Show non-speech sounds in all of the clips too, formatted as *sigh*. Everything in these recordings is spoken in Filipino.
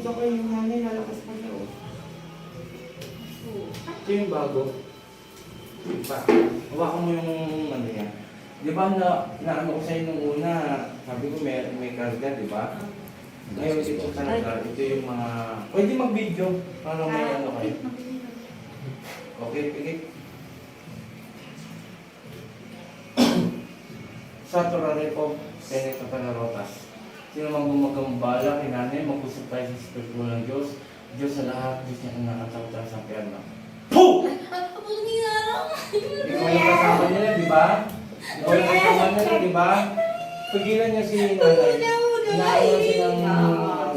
dito ko yung nanay, lalakas pa siya. oh. Ito yung bago. Pa. Hawakan mo yung ano yan. Di ba na, naano ko sa'yo nung una, sabi ko may, may karga, di ba? Ngayon ito talaga, ito yung mga... Pwede mag-video para may ano kayo. Okay, pigit. Sa turare po, Seneto Panarotas. Sino mang gumagambala, kinanay, mag-usap tayo sa Espiritu ng Diyos. Diyos sa lahat, Diyos niya ang nakatawta sa perna. Puh! Ikaw yung kasama nila, di ba? Ikaw yung kasama nila, di ba? Pigilan niya si nanay. Inaano siya ng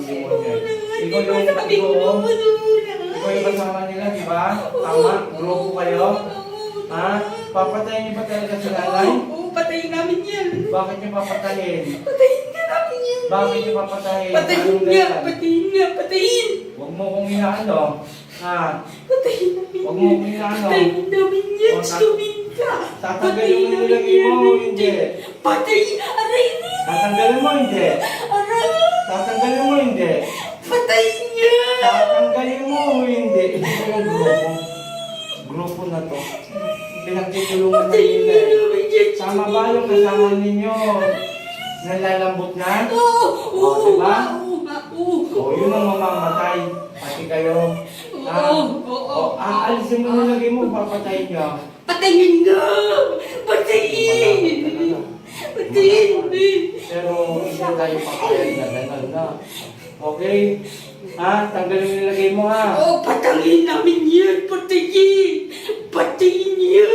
demonyo. Ikaw yung ikaw, ikaw yung kasama nila, di ba? Tama? Grupo kayo? Ha? Papatayin niyo ba talaga si nanay? Oo, patayin namin yan. Bakit niyo papatayin? Patayin. Bakit niyo papatayin? Patayin Anong nga, dahilan? patayin nga, patayin. Huwag mo kong inaano. Ha? Patayin namin Huwag mo kong inaano. Patayin namin yan, O, tat- sumin ka. Tatanggalin mo yung nilagay mo, hindi. Patayin, aray, aray, Tatanggalin mo, hindi. aray. Tatanggalin mo, hindi. Patayin niya. Tatanggalin mo, hindi. Ito yung grupo. Grupo na to. Pinagtitulungan na Patayin nila. niya eh. namin yan. Tama ba yung kasama ninyo? Nalalambot na? Oo, O, oo, diba? oo, oo. O, yun ang mamamatay. Pati kayo. Oo, oo. O, aalisin mo nilagay mo, papatayin niyo. Patayin nga. Patayin. Patayin. Pero hindi tayo papayag na gano'n na. Okay? Ha? Tanggalin mo nilagay mo ha. Oo, patayin namin yan. Patayin. Patayin yan.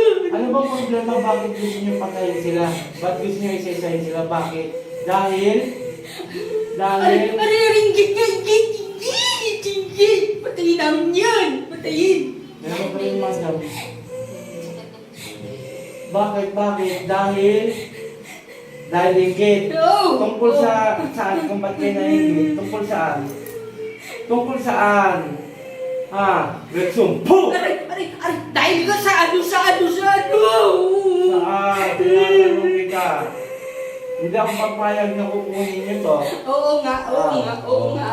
Ano bang problema? Bakit gusto niyo patayin sila? Ba't gusto niyo isa-isahin sila? Bakit? Dahil? Dahil? Aray, aray, ringgit nga. Ringgit, ringgit, ringgit. Patayin namin yan. Patayin. Meron pa rin madam. Bakit? Bakit? Dahil? Dahil linggit. Oo. Tungkol sa saan kung ba't kayo nahingit? Tungkol saan? Tungkol saan? Rexum. Puh! Aray, aray, aray. Dahil ka sa ano, sa ano, sa ano. Saan? Tinatanong kita. Hindi ako papayag na kukunin niyo to. Oo nga, oo nga, oo nga.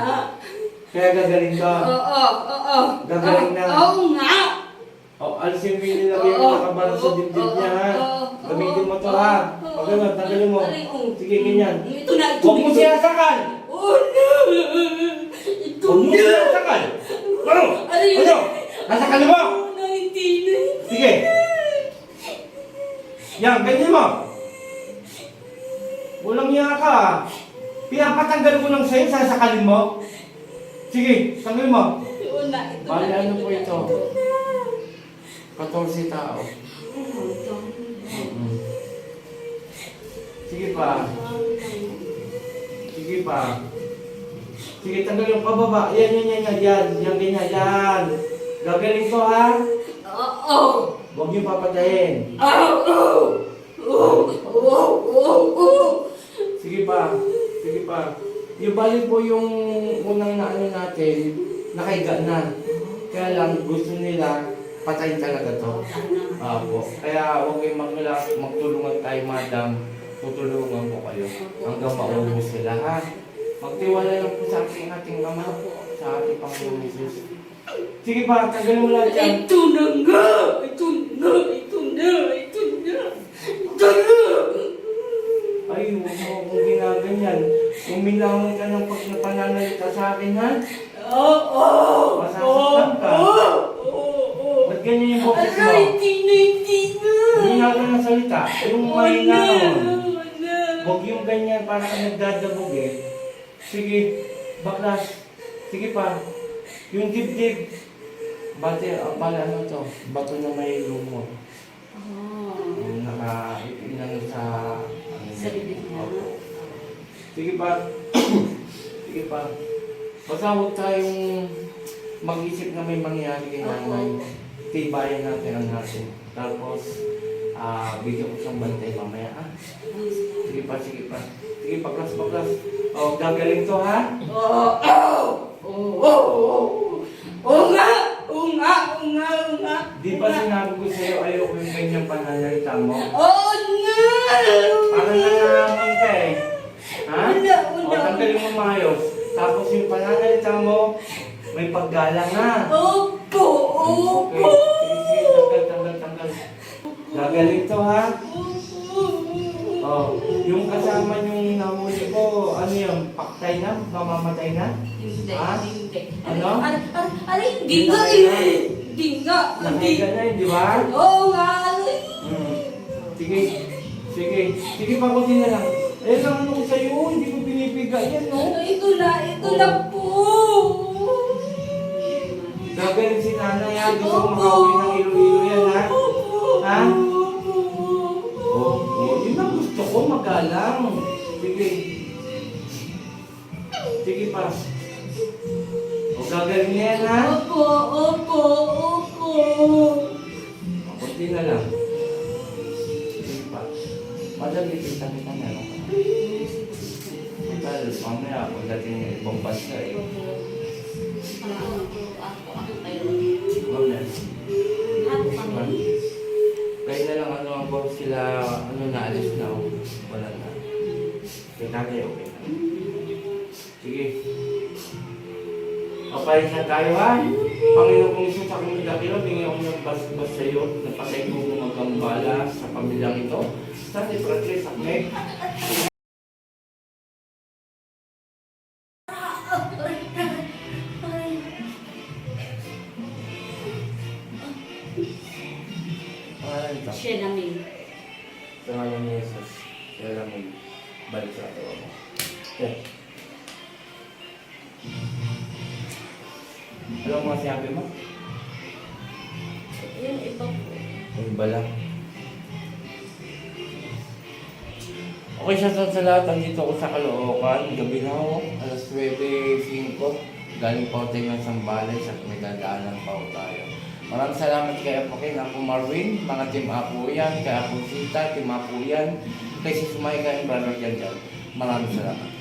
Kaya gagaling ka. Oo, oo. Gagaling na. Oo nga. O, alisin mo yung nilagay mo Oo, nakabara sa oo, dibdib oo, niya, ha? oo, Gamitin mo to, oo, ha? oo. Pag ganun, tanggalin mo. Oo. Sige, ganyan. Ito na, ito Huwag na, mo ito. sinasakal! Oh no! Ito Huwag mo na! sinasakal! Ano? Ano? Nasakal mo? Oo na, hindi na. Sige. Yan, ganyan mo. Walang iya ka? Pinapatanggal ko lang sa'yo, sasakalin mo. Sige, tanggal mo. Ito na, ito Bali, na. ano po ito? Ito na. 14 tao. Oo, ito. Mm-mm. Sige pa. Sige pa. Sige, tanggal yung pababa. Yan, yan, yan, yan, yan, yan, ganyan, yan. Gagaling ko, ha? Oo. Huwag niyo papatayin. Oo. Oo. Oo. Oo. Oo. Sige pa. Sige pa. Yung balik po yung unang naano natin, nakaiga na. Kaya lang, gusto nila, patayin talaga to. Apo. Kaya huwag kayong maglala, magtulungan tayo, madam. Tutulungan ko kayo hanggang maubos sila, ha? Magtiwala lang po sa ating ating ama, sa ating Panginoon Jesus. Sige pa, tanggalin mo lahat yan. Ito na nga! Ito na! Ito na! Ito na! Ito na! Ay, huwag mo akong ginaganyan. Umilangan ka ng pag napananalita sa akin, ha? Oo! Masasaktan ka. Oo! Oo! Ba't ganyan yung boses mo? Aray! Hindi na ka ng salita. Yung may na, naon. Huwag yung ganyan para ka nagdadabog eh. Sige, baklas. Sige pa. Yung dibdib. Bate, ang pala ano to? Bato na may lumo. Ah. Yung naka, inang sa... ano, Sa bibig niya. Opo. Sige pa. *coughs* Sige pa. Basta huwag tayong mag-isip na may mangyari kay nanay. Tibayan natin ang natin. Tapos, ah, bigyan ko siyang bantay mamaya. Ah, sige pa, sige pa. Sige, paklas, paklas. Oh, gagaling to ha? Oo! Oo! Oo! Oo nga! Oo nga! Oo nga! Oo nga! Di ba sinabi ko sa'yo ayoko yung ganyang pananalita mo? Oo nga! Parang nangangamin ka eh. Ha? Wala, O, wala. tanggalin mo maayos. Tapos yung pananalita mo, may paggalang ha. Opo, Okay. opo. Sige, sige, tanggal, tanggal, tanggal. Gagaling to ha. Oh, yung kasama yung nahuli ko, ano yun, paktay na? Mamamatay na? Hindi, Ah? hindi. Ano? Aray, aray, aray, hindi nga eh. Hindi nga. Hindi. Nakahiga na yun, di ba? Oo nga, aray. Hmm. Sige, sige, sige, pakutin na lang. Eh, lang ano ko sa'yo, hindi ko binibiga yan, no? Ano, ito na, ito na po. Gagaling si nanay ha, gusto ko makauwi ng ilo-ilo yan ha. Ha? Oh, oh, yun ang gusto ko, magalang. Sige. Sige pa. O, gagaling na yan ha. Opo, opo, opo. Kunti na lang. Sige pa. Madali kita kita na lang. Dahil mamaya, pagdating ng ibang bansa eh. Mamaya. Kaya na lang ano boss sila, ano na alis na o. Wala na. Kaya tatay, okay na. Sige. Papalit na tayo ha. Panginoon kong Isus, sa aking dakilo, bingi ako ng bas-bas sa iyo. Napatay ko ng magkambala sa pamilyang ito. Sa ni. Pangalan ito. Siya namin. Sa ngalan ni Jesus, lang may balik sa ato mo. Eh. Alam mo kasi sabi mo? Yung iba po. Yung iba lang. Okay siya sa, sa lahat. Andito ako sa Caloocan. Gabi na ako. Alas 9.05. Galing pa tayo ng Sambales at may dadaanan pa tayo. Maraming salamat kay Apo Ken, Apo Marvin, mga team Apo yan, kay Apo Sita, team Apo yan, kay si Sumayka and Brother Jan. Maraming salamat.